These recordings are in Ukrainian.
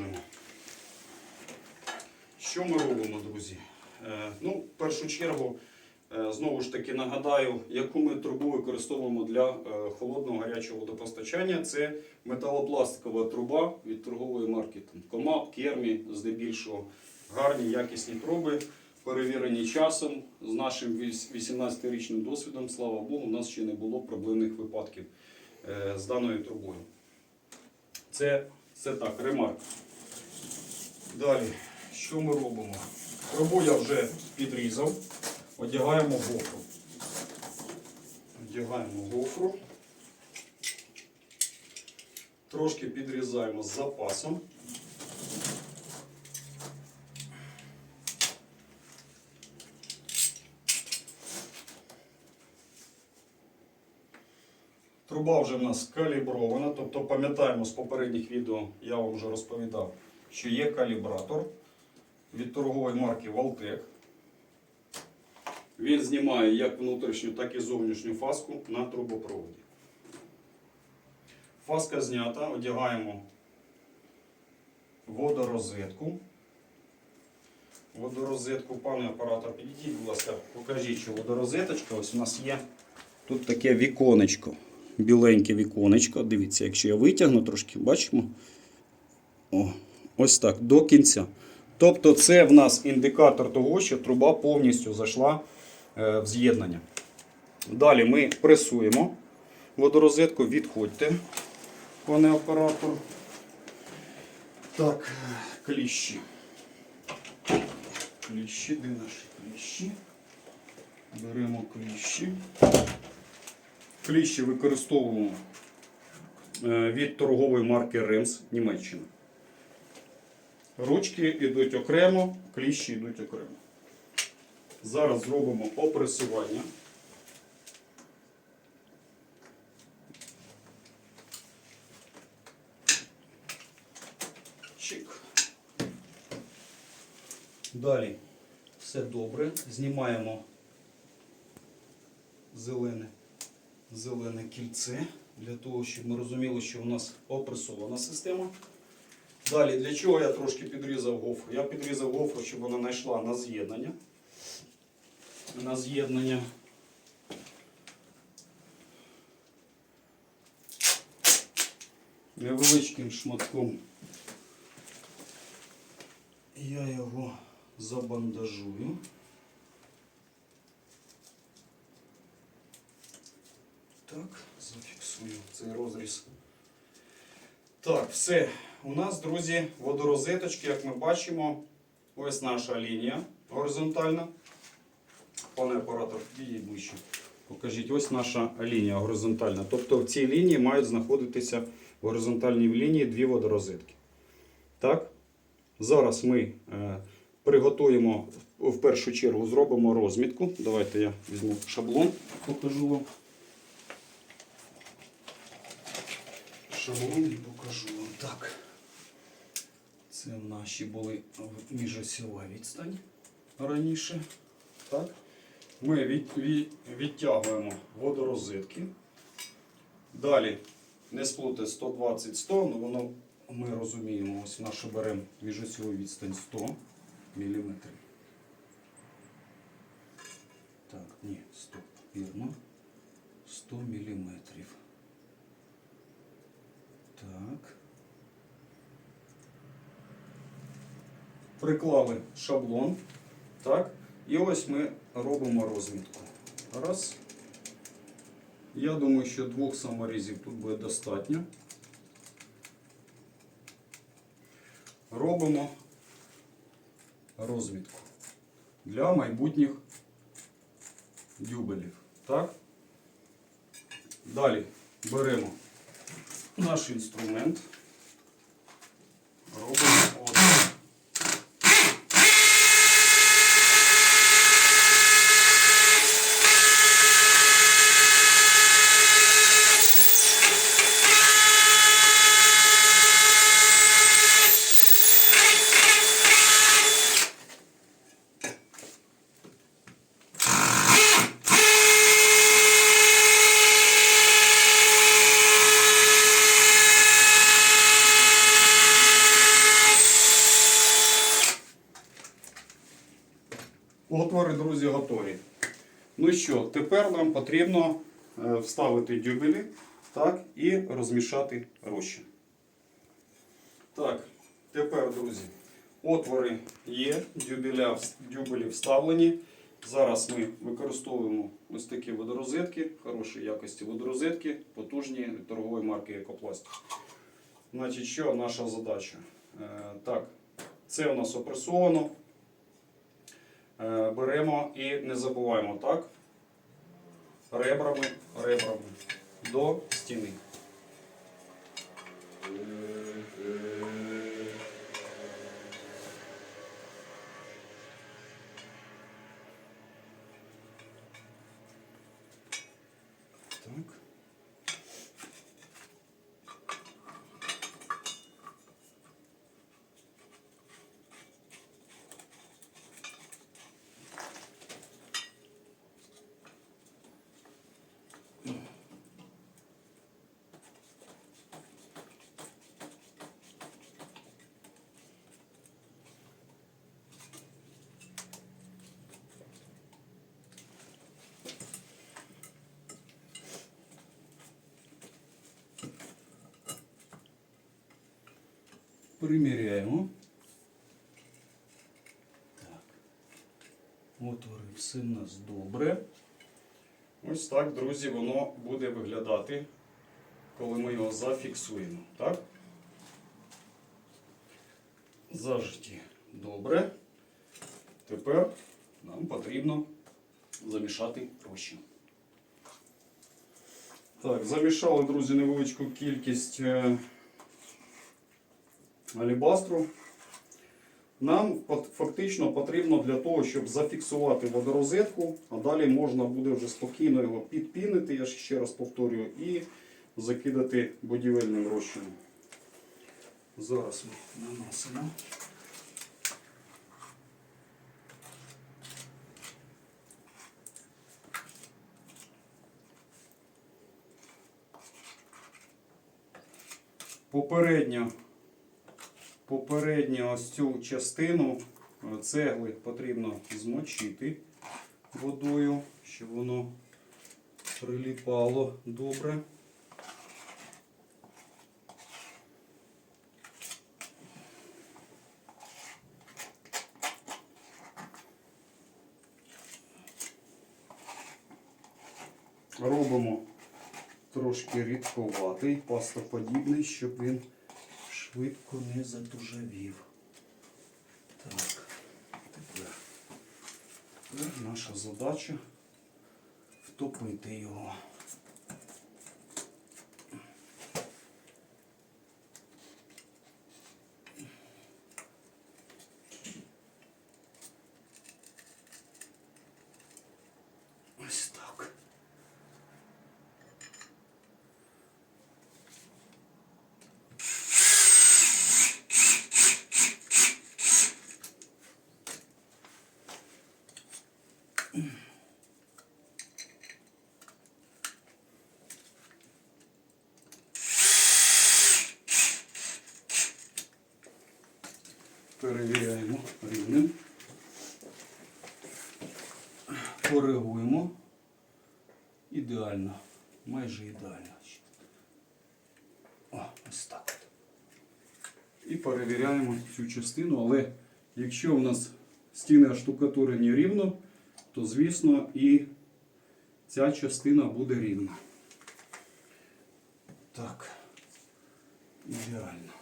продовжуємо. Що ми робимо, друзі? Е, ну, в першу чергу, е, знову ж таки нагадаю, яку ми трубу використовуємо для е, холодного гарячого водопостачання. Це металопластикова труба від торгової марки там, Комап, Кермі, здебільшого гарні, якісні труби, перевірені часом. З нашим 18-річним досвідом, слава Богу, у нас ще не було проблемних випадків з даною трубою. Це, це так, ремарк. Далі, що ми робимо? Трубу я вже підрізав, одягаємо гофру. Одягаємо гофру. Трошки підрізаємо з запасом. Труба вже в нас калібрована, тобто пам'ятаємо з попередніх відео, я вам вже розповідав, що є калібратор від торгової марки Валтек. Він знімає як внутрішню, так і зовнішню фаску на трубопроводі. Фаска знята, одягаємо водорозетку. Водорозетку, пане оператор, підійдіть, будь ласка, покажіть, що водорозеточка. Ось у нас є тут таке віконечко. Біленьке віконечко. Дивіться, якщо я витягну трошки, бачимо. О, ось так, до кінця. Тобто це в нас індикатор того, що труба повністю зайшла е, в з'єднання. Далі ми пресуємо водорозетку, відходьте, пане оператор. Так, кліщі. Кліщі, де наші кліщі? Беремо кліщі. Кліщі використовуємо е, від торгової марки Ремс Німеччина. Ручки йдуть окремо, кліщі йдуть окремо. Зараз зробимо опресування. Чик. Далі все добре. Знімаємо зелене, зелене кільце для того, щоб ми розуміли, що у нас опресована система. Далі, для чого я трошки підрізав гофру? Я підрізав гофру, щоб вона знайшла на з'єднання. На з'єднання. Невеличким шматком я його забандажую. Так, зафіксую цей розріз. Так, все. У нас, друзі, водорозеточки, як ми бачимо, ось наша лінія горизонтальна. Пане оператор, ближче. Покажіть, ось наша лінія горизонтальна. Тобто в цій лінії мають знаходитися в горизонтальній лінії дві водорозетки. Так? Зараз ми е, приготуємо, в першу чергу зробимо розмітку. Давайте я візьму шаблон, покажу вам. Шаблон і покажу вам. Так. Це наші були міжосьова відстань раніше. Так. Ми від, від, відтягуємо водорозетки. Далі не сплути 120-100, ну воно ми розуміємо, ось нашу беремо міжосьову відстань 100 мм. Так, ні, стоп, вірно. 100 мм. Так. Приклали шаблон. Так. І ось ми робимо розмітку. Раз. Я думаю, що двох саморізів тут буде достатньо. Робимо розмітку для майбутніх дюбелів. Так? Далі беремо наш інструмент. Робимо Отвори, друзі, готові. Ну що, тепер нам потрібно е, вставити дюбелі так, і розмішати розчин. Так, тепер, друзі, отвори є, дюбеля, дюбелі вставлені. Зараз ми використовуємо ось такі водорозетки, хорошої якості водорозетки, потужні торгової марки Екопласт. Значить, що наша задача? Е, так, це у нас опресовано. Е, беремо і не забуваємо, так? Ребрами, ребрами до стіни. Так. Приміряємо. Так. Отвори, все в нас добре. Ось так, друзі, воно буде виглядати, коли ми його зафіксуємо. Так? Зажиті добре. Тепер нам потрібно замішати розчин. Так, замішали, друзі, невеличку кількість е, алібастру. Нам фактично потрібно для того, щоб зафіксувати водорозетку, а далі можна буде вже спокійно його підпінити, я ще раз повторюю, і закидати будівельним розчином. Зараз ми наносимо. Попередньо Попередньо ось цю частину е, цегли потрібно змочити водою, щоб воно приліпало добре. Робимо трошки рідковатий, пастоподібний, щоб він швидко не затужавів. Так, тепер, тепер наша задача втопити його. Ось так. Перевіряємо рівнем. Коригуємо. Ідеально. Майже ідеально. О, ось так. І перевіряємо цю частину, але якщо у нас стіни штукатурені рівно, то звісно і ця частина буде рівна. Так. Ідеально.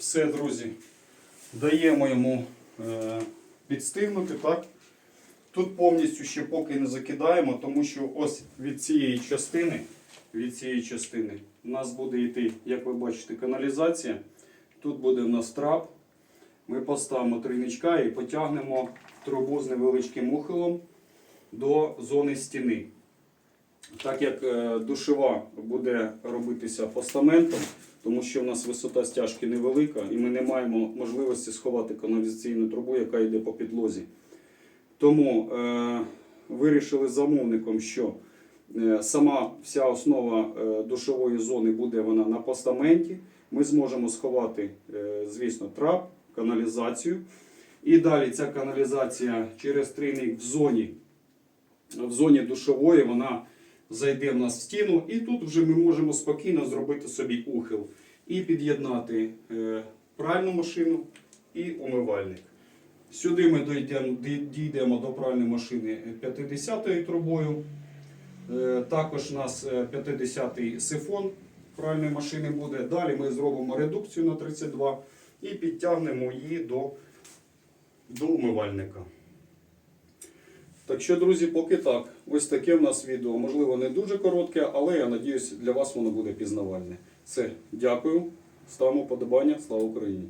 Все, друзі, даємо йому е, підстигнути, так? Тут повністю ще поки не закидаємо, тому що ось від цієї частини, від цієї частини у нас буде йти, як ви бачите, каналізація. Тут буде в нас трап. Ми поставимо тройничка і потягнемо трубу з невеличким ухилом до зони стіни. Так як е, душева буде робитися постаментом, тому що в нас висота стяжки невелика, і ми не маємо можливості сховати каналізаційну трубу, яка йде по підлозі. Тому е, вирішили з замовником, що е, сама вся основа е, душової зони буде вона на постаменті. Ми зможемо сховати, е, звісно, трап, каналізацію. І далі ця каналізація через трійник в зоні, в зоні душової, вона зайде в нас в стіну, і тут вже ми можемо спокійно зробити собі ухил і під'єднати е, пральну машину і умивальник. Сюди ми дійдемо, дійдемо до пральної машини 50-ю трубою. Е, Також у нас е, 50-й сифон пральної машини буде. Далі ми зробимо редукцію на 32 і підтягнемо її до, до умивальника. Так що, друзі, поки так. Ось таке в нас відео. Можливо, не дуже коротке, але я надіюсь, для вас воно буде пізнавальне. Все, дякую. Ставимо подобання. Слава Україні!